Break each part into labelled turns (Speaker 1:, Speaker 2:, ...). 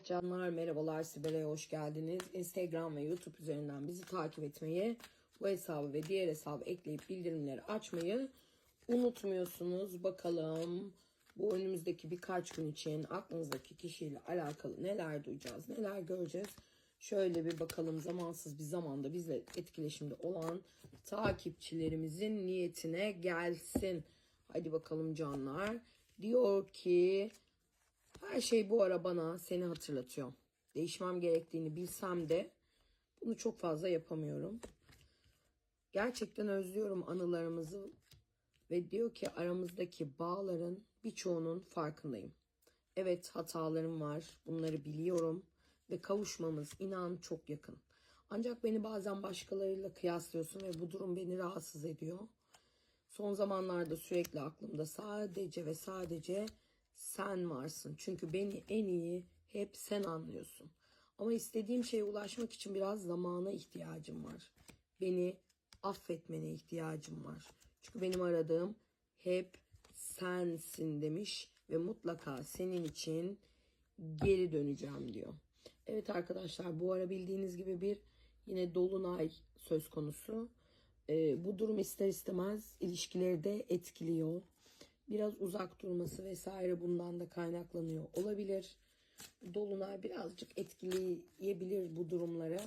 Speaker 1: Evet canlar merhabalar Sibel'e hoş geldiniz. Instagram ve YouTube üzerinden bizi takip etmeyi, bu hesabı ve diğer hesabı ekleyip bildirimleri açmayı unutmuyorsunuz. Bakalım bu önümüzdeki birkaç gün için aklınızdaki kişiyle alakalı neler duyacağız, neler göreceğiz. Şöyle bir bakalım zamansız bir zamanda bizle etkileşimde olan takipçilerimizin niyetine gelsin. Hadi bakalım canlar. Diyor ki her şey bu ara bana seni hatırlatıyor. Değişmem gerektiğini bilsem de bunu çok fazla yapamıyorum. Gerçekten özlüyorum anılarımızı ve diyor ki aramızdaki bağların birçoğunun farkındayım. Evet hatalarım var. Bunları biliyorum ve kavuşmamız inan çok yakın. Ancak beni bazen başkalarıyla kıyaslıyorsun ve bu durum beni rahatsız ediyor. Son zamanlarda sürekli aklımda sadece ve sadece sen varsın. Çünkü beni en iyi hep sen anlıyorsun. Ama istediğim şeye ulaşmak için biraz zamana ihtiyacım var. Beni affetmene ihtiyacım var. Çünkü benim aradığım hep sensin demiş ve mutlaka senin için geri döneceğim diyor. Evet arkadaşlar bu ara bildiğiniz gibi bir yine dolunay söz konusu. Ee, bu durum ister istemez ilişkileri de etkiliyor. Biraz uzak durması vesaire bundan da kaynaklanıyor olabilir. Dolunay birazcık etkileyebilir bu durumları.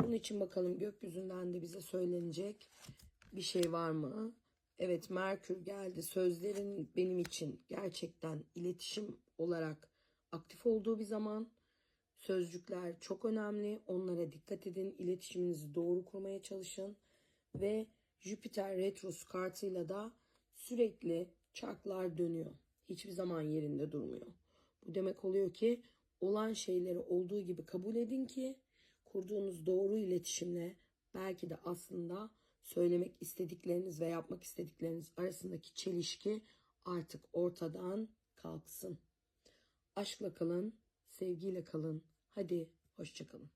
Speaker 1: Bunun için bakalım gökyüzünden de bize söylenecek bir şey var mı? Evet Merkür geldi. Sözlerin benim için gerçekten iletişim olarak aktif olduğu bir zaman. Sözcükler çok önemli. Onlara dikkat edin. İletişiminizi doğru kurmaya çalışın. Ve Jüpiter Retrosu kartıyla da sürekli çarklar dönüyor. Hiçbir zaman yerinde durmuyor. Bu demek oluyor ki olan şeyleri olduğu gibi kabul edin ki kurduğunuz doğru iletişimle belki de aslında söylemek istedikleriniz ve yapmak istedikleriniz arasındaki çelişki artık ortadan kalksın. Aşkla kalın, sevgiyle kalın. Hadi hoşçakalın.